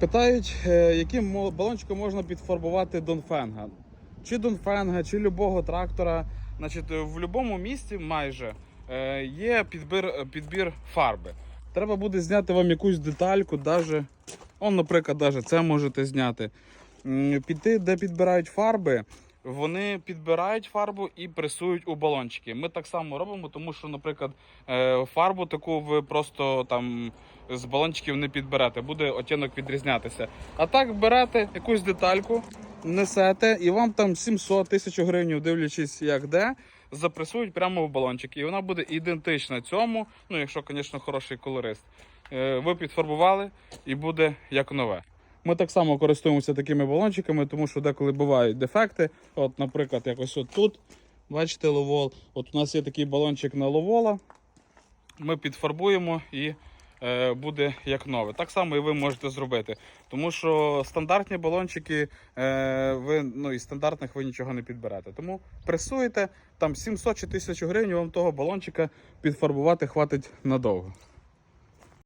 Питають, е, яким балончиком можна підфарбувати Донфенга. Чи Донфенга, чи любого трактора. Значить, е, в будь-якому місці майже е, є підбір, підбір фарби. Треба буде зняти вам якусь детальку, даже, он, наприклад, даже це можете зняти. Піти, де підбирають фарби, вони підбирають фарбу і пресують у балончики. Ми так само робимо, тому що, наприклад, е, фарбу таку ви просто там з балончиків не підберете, буде оттінок відрізнятися. А так берете якусь детальку, несете, і вам там 700 тисяч гривень, дивлячись як де, запресують прямо в балончик. І вона буде ідентична цьому, ну якщо, звісно, хороший колорист. Е, Ви підфарбували і буде як нове. Ми так само користуємося такими балончиками, тому що деколи бувають дефекти. От, наприклад, якось от тут, бачите, ловол. От у нас є такий балончик на ловола. Ми підфарбуємо і е, буде як нове. Так само і ви можете зробити. Тому що стандартні балончики, е, ви, ну, із стандартних ви нічого не підберете. Тому пресуєте, там 700 чи 1000 гривень вам того балончика підфарбувати хватить надовго.